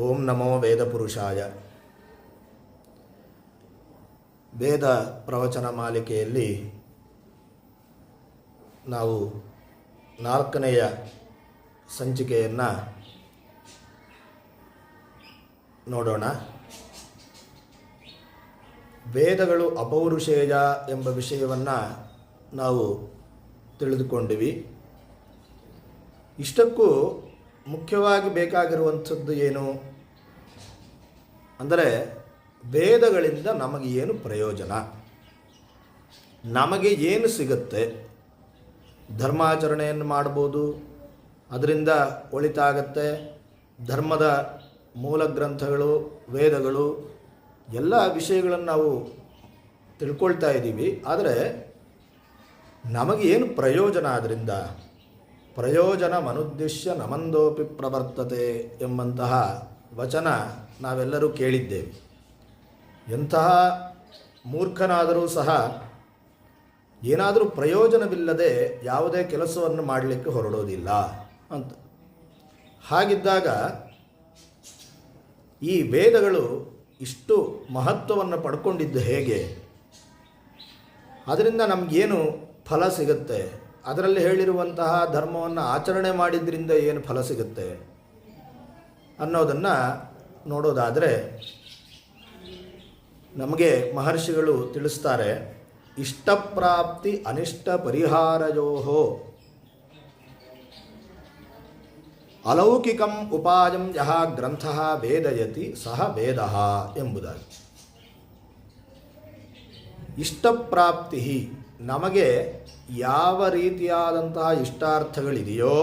ಓಂ ನಮೋ ವೇದಪುರುಷಾಯ. ವೇದ ಪ್ರವಚನ ಮಾಲಿಕೆಯಲ್ಲಿ ನಾವು ನಾಲ್ಕನೆಯ ಸಂಚಿಕೆಯನ್ನು ನೋಡೋಣ. ವೇದಗಳು ಅಪೌರುಷೇಯ ಎಂಬ ವಿಷಯವನ್ನು ನಾವು ತಿಳಿದುಕೊಂಡಿವಿ. ಇಷ್ಟಕ್ಕೂ ಮುಖ್ಯವಾಗಿ ಬೇಕಾಗಿರುವಂಥದ್ದು ಏನು? ಅಂದರೆ ವೇದಗಳಿಂದ ನಮಗೆ ಏನು ಪ್ರಯೋಜನ? ನಮಗೆ ಏನು ಸಿಗುತ್ತೆ? ಧರ್ಮಾಚರಣೆಯನ್ನು ಮಾಡ್ಬೋದು, ಅದರಿಂದ ಒಳಿತಾಗತ್ತೆ. ಧರ್ಮದ ಮೂಲ ಗ್ರಂಥಗಳು, ವೇದಗಳು, ಎಲ್ಲ ವಿಷಯಗಳನ್ನು ನಾವು ತಿಳ್ಕೊಳ್ತಾ ಇದ್ದೀವಿ. ಆದರೆ ನಮಗೆ ಏನು ಪ್ರಯೋಜನ ಅದರಿಂದ ಪ್ರಯೋಜನ ಮನುದ್ದೇಶ್ಯ ನಮಂದೋಪಿ ಪ್ರವರ್ತತೆ ಎಂಬಂತಹ ವಚನ ನಾವೆಲ್ಲರೂ ಕೇಳಿದ್ದೇವೆ. ಎಂತಹ ಮೂರ್ಖನಾದರೂ ಸಹ ಏನಾದರೂ ಪ್ರಯೋಜನವಿಲ್ಲದೆ ಯಾವುದೇ ಕೆಲಸವನ್ನು ಮಾಡಲಿಕ್ಕೆ ಹೊರಡೋದಿಲ್ಲ ಅಂತ. ಹಾಗಿದ್ದಾಗ ಈ ವೇದಗಳು ಇಷ್ಟು ಮಹತ್ವವನ್ನು ಪಡ್ಕೊಂಡಿದ್ದು ಹೇಗೆ? ಅದರಿಂದ ನಮಗೇನು ಫಲ ಸಿಗುತ್ತೆ? ಅದರಲ್ಲಿ ಹೇಳಿರುವಂತಹ ಧರ್ಮವನ್ನು ಆಚರಣೆ ಮಾಡಿದ್ರಿಂದ ಏನು ಫಲ ಸಿಗುತ್ತೆ? ಅನ್ನೋದನ್ನು ನೋಡೋದಾದರೆ ನಮಗೆ ಮಹರ್ಷಿಗಳು ತಿಳಿಸ್ತಾರೆ, ಇಷ್ಟಪ್ರಾಪ್ತಿ ಅನಿಷ್ಟ ಪರಿಹಾರಯೋಹೋ. ಅಲೌಕಿಕಂ ಉಪಾಯಂ ಯಹ ಗ್ರಂಥ ಭೇದಯತಿ ಸಹ ಭೇದ ಎಂಬುದಾಗಿ. ಇಷ್ಟಪ್ರಾಪ್ತಿ ನಮಗೆ ಯಾವ ರೀತಿಯಾದಂತಹ ಇಷ್ಟಾರ್ಥಗಳಿದೆಯೋ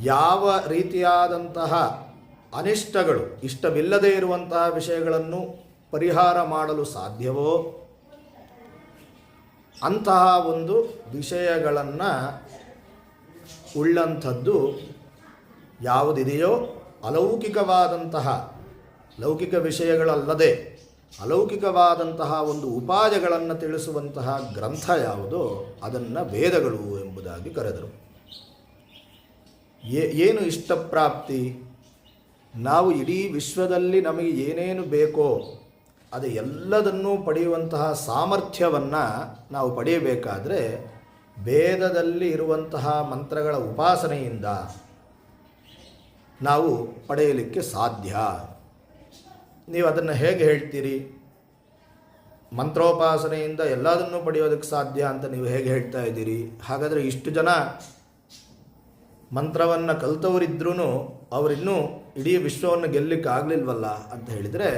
ಯಾವ ರೀತಿಯಾದಂತಹ ಅನಿಷ್ಟಗಳು, ಇಷ್ಟವಿಲ್ಲದೇ ಇರುವಂತಹ ವಿಷಯಗಳನ್ನು ಪರಿಹಾರ ಮಾಡಲು ಸಾಧ್ಯವೋ? ಅಂತಹ ಒಂದು ವಿಷಯಗಳನ್ನು ಉಳ್ಳಂಥದ್ದು ಯಾವುದಿದೆಯೋ? ಅಲೌಕಿಕವಾದಂತಹ, ಲೌಕಿಕ ವಿಷಯಗಳಲ್ಲದೆ ಅಲೌಕಿಕವಾದಂತಹ ಒಂದು ಉಪಾಯಗಳನ್ನು ತಿಳಿಸುವಂತಹ ಗ್ರಂಥ ಯಾವುದೋ? ಅದನ್ನು ವೇದಗಳು ಎಂಬುದಾಗಿ ಕರೆದರು. ಏನು ಇಷ್ಟಪ್ರಾಪ್ತಿ? ನಾವು ಇಡೀ ವಿಶ್ವದಲ್ಲಿ ನಮಗೆ ಏನೇನು ಬೇಕೋ ಅದು ಎಲ್ಲದನ್ನೂ ಪಡೆಯುವಂತಹ ಸಾಮರ್ಥ್ಯವನ್ನು ನಾವು ಪಡೆಯಬೇಕಾದರೆ ಭೇದದಲ್ಲಿ ಇರುವಂತಹ ಮಂತ್ರಗಳ ಉಪಾಸನೆಯಿಂದ ನಾವು ಪಡೆಯಲಿಕ್ಕೆ ಸಾಧ್ಯ. ನೀವು ಅದನ್ನು ಹೇಗೆ ಹೇಳ್ತೀರಿ? ಮಂತ್ರೋಪಾಸನೆಯಿಂದ ಎಲ್ಲದನ್ನೂ ಪಡೆಯೋದಕ್ಕೆ ಸಾಧ್ಯ ಅಂತ ನೀವು ಹೇಗೆ ಹೇಳ್ತಾ ಇದ್ದೀರಿ? ಹಾಗಾದರೆ ಇಷ್ಟು ಜನ ಮಂತ್ರವನ್ನು ಕಲ್ತವರಿದ್ರೂ ಅವರಿನ್ನೂ ಇಡೀ ವಿಶ್ವವನ್ನು ಗೆಲ್ಲಕ್ಕೆ ಆಗಲಿಲ್ವಲ್ಲ ಅಂತ ಹೇಳಿದರೆ,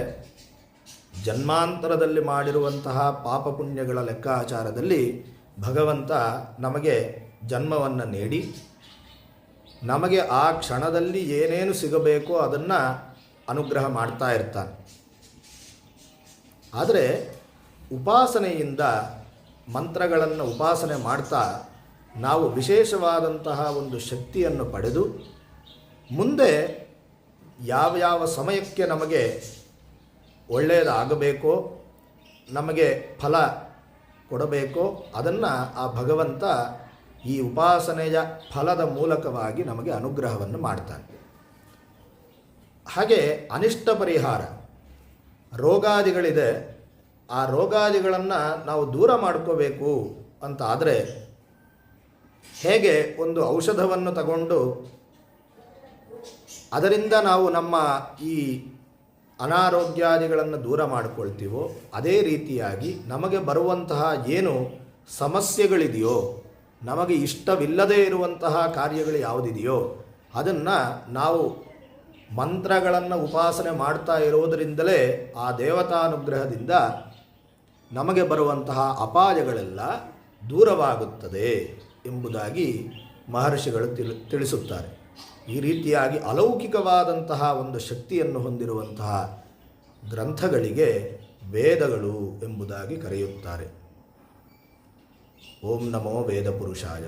ಜನ್ಮಾಂತರದಲ್ಲಿ ಮಾಡಿರುವಂತಹ ಪಾಪ ಪುಣ್ಯಗಳ ಲೆಕ್ಕಾಚಾರದಲ್ಲಿ ಭಗವಂತ ನಮಗೆ ಜನ್ಮವನ್ನು ನೀಡಿ, ನಮಗೆ ಆ ಕ್ಷಣದಲ್ಲಿ ಏನೇನು ಸಿಗಬೇಕೋ ಅದನ್ನು ಅನುಗ್ರಹ ಮಾಡ್ತಾ ಇರ್ತಾನೆ. ಆದರೆ ಉಪಾಸನೆಯಿಂದ ಮಂತ್ರಗಳನ್ನು ಉಪಾಸನೆ ಮಾಡ್ತಾ ನಾವು ವಿಶೇಷವಾದಂತಹ ಒಂದು ಶಕ್ತಿಯನ್ನು ಪಡೆದು ಮುಂದೆ ಯಾವ ಯಾವ ಸಮಯಕ್ಕೆ ನಮಗೆ ಒಳ್ಳೆಯದಾಗಬೇಕೋ, ನಮಗೆ ಫಲ ಕೊಡಬೇಕೋ ಅದನ್ನು ಆ ಭಗವಂತ ಈ ಉಪಾಸನೆಯ ಫಲದ ಮೂಲಕವಾಗಿ ನಮಗೆ ಅನುಗ್ರಹವನ್ನು ಮಾಡ್ತಾನೆ. ಹಾಗೆ ಅನಿಷ್ಟ ಪರಿಹಾರ, ರೋಗಾದಿಗಳಿದೆ, ಆ ರೋಗಾದಿಗಳನ್ನು ನಾವು ದೂರ ಮಾಡ್ಕೋಬೇಕು ಅಂತ ಆದರೆ ಹೇಗೆ ಒಂದು ಔಷಧವನ್ನು ತಗೊಂಡು ಅದರಿಂದ ನಾವು ನಮ್ಮ ಈ ಅನಾರೋಗ್ಯಾದಿಗಳನ್ನು ದೂರ ಮಾಡಿಕೊಳ್ತೀವೋ, ಅದೇ ರೀತಿಯಾಗಿ ನಮಗೆ ಬರುವಂತಹ ಏನು ಸಮಸ್ಯೆಗಳಿದೆಯೋ, ನಮಗೆ ಇಷ್ಟವಿಲ್ಲದೇ ಇರುವಂತಹ ಕಾರ್ಯಗಳು ಯಾವುದಿದೆಯೋ, ಅದನ್ನು ನಾವು ಮಂತ್ರಗಳನ್ನು ಉಪಾಸನೆ ಮಾಡ್ತಾ ಇರೋದರಿಂದಲೇ ಆ ದೇವತಾನುಗ್ರಹದಿಂದ ನಮಗೆ ಬರುವಂತಹ ಅಪಾಯಗಳೆಲ್ಲ ದೂರವಾಗುತ್ತದೆ. ಎಂಬುದಾಗಿ ಮಹರ್ಷಿಗಳು ತಿಳಿ, ತಿಳಿಸುತ್ತಾರೆ. ಈ ರೀತಿಯಾಗಿ ಅಲೌಕಿಕವಾದಂತಹ ಒಂದು ಶಕ್ತಿಯನ್ನು ಹೊಂದಿರುವಂತಹ ಗ್ರಂಥಗಳಿಗೆ ವೇದಗಳು ಎಂಬುದಾಗಿ ಕರೆಯುತ್ತಾರೆ. ಓಂ ನಮೋ ವೇದ ಪುರುಷಾಯ